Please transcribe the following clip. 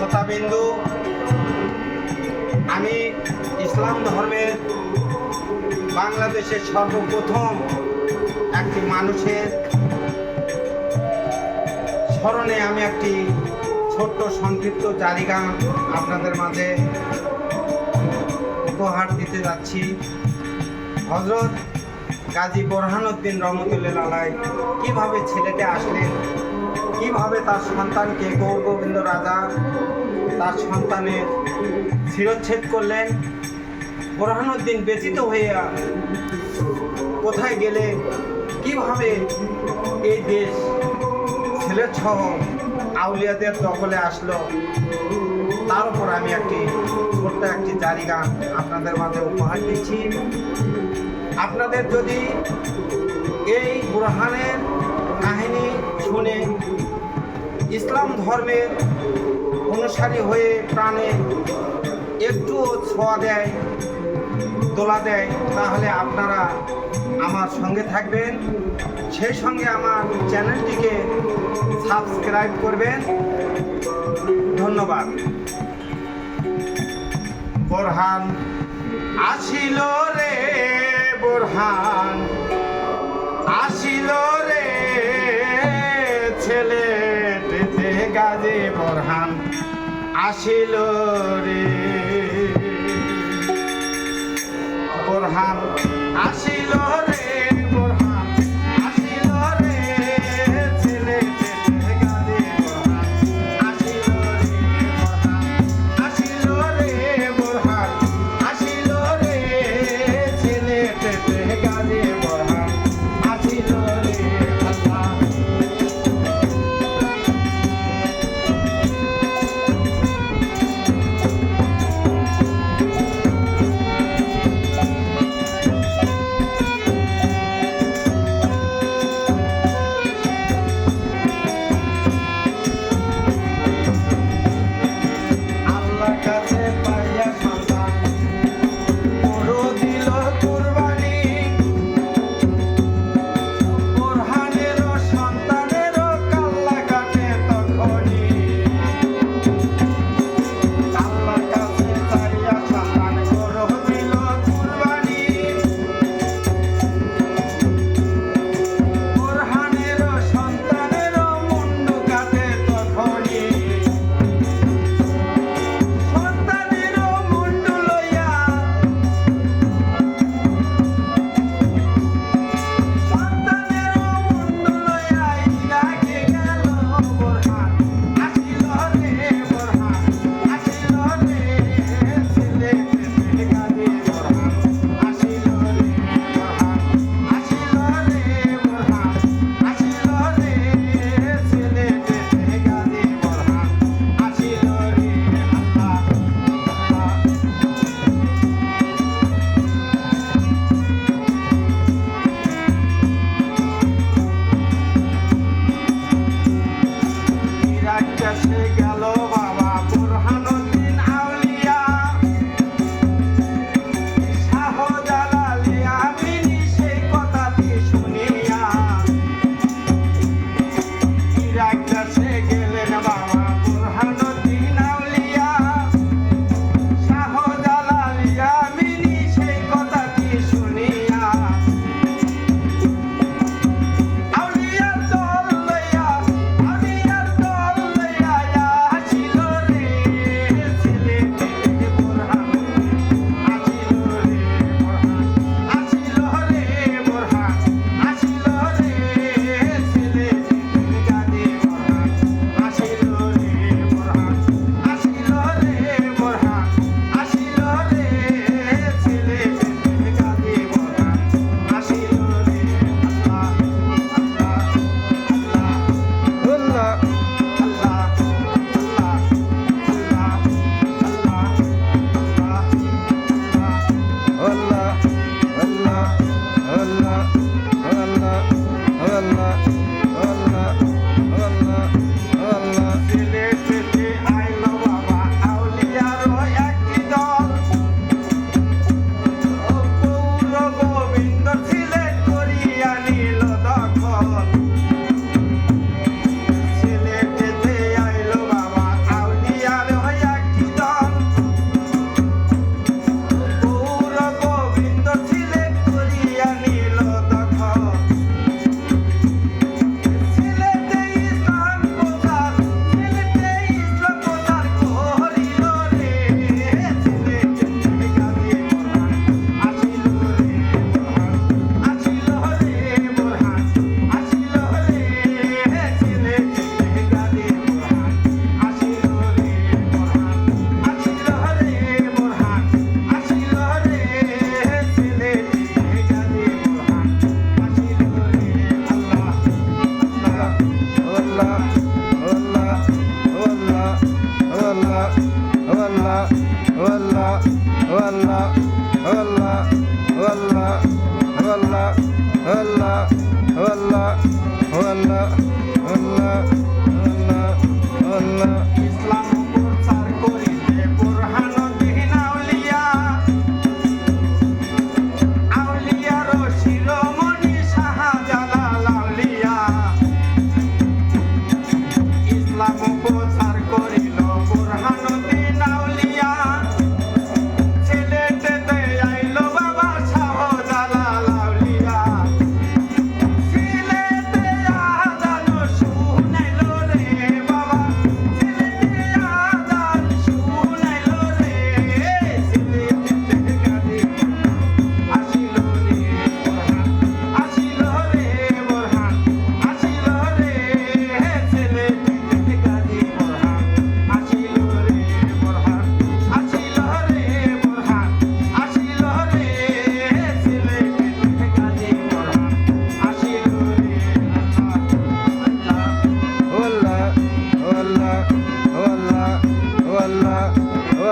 শ্রোতাবিন্দু, আমি ইসলাম ধর্মের বাংলাদেশের সর্বপ্রথম একটি মানুষের স্মরণে আমি একটি ছোট্ট সংক্ষিপ্ত জারিগান আপনাদের মাঝে উপহার দিতে যাচ্ছি। হজরত গাজী বোরহানুদ্দিন রহমতুল্লাহ কীভাবে ছেলেটা আসলেন? কীভাবে তার সন্তানকে গৌর গোবিন্দ রাজা তার সন্তানের শিরচ্ছেদ করলেন? বোরহানুদ্দিন ব্যতীত হইয়া কোথায় গেলে? কীভাবে এই দেশ ছেলের সহ আউলিয়াদের দখলে আসলো? তার উপর আমি একটি ছোট্ট একটি জারি গান আপনাদের মাঝে উপহার দিচ্ছি। আপনাদের যদি এই বুরহানের কাহিনী শুনে ইসলাম ধর্মের অনুসারী হয়ে প্রাণে একটু ছোঁয়া দেয় তোলা দেয়, তাহলে আপনারা আমার সঙ্গে থাকবেন। সেই সঙ্গে আমার চ্যানেলটিকে সাবস্ক্রাইব করবেন। ধন্যবাদ। বোরহান আসিল রে, বোরহান। আসিল রে। বরহান বোরহান আসিল রে। والله والله والله والله والله والله والله والله والله والله والله والله والله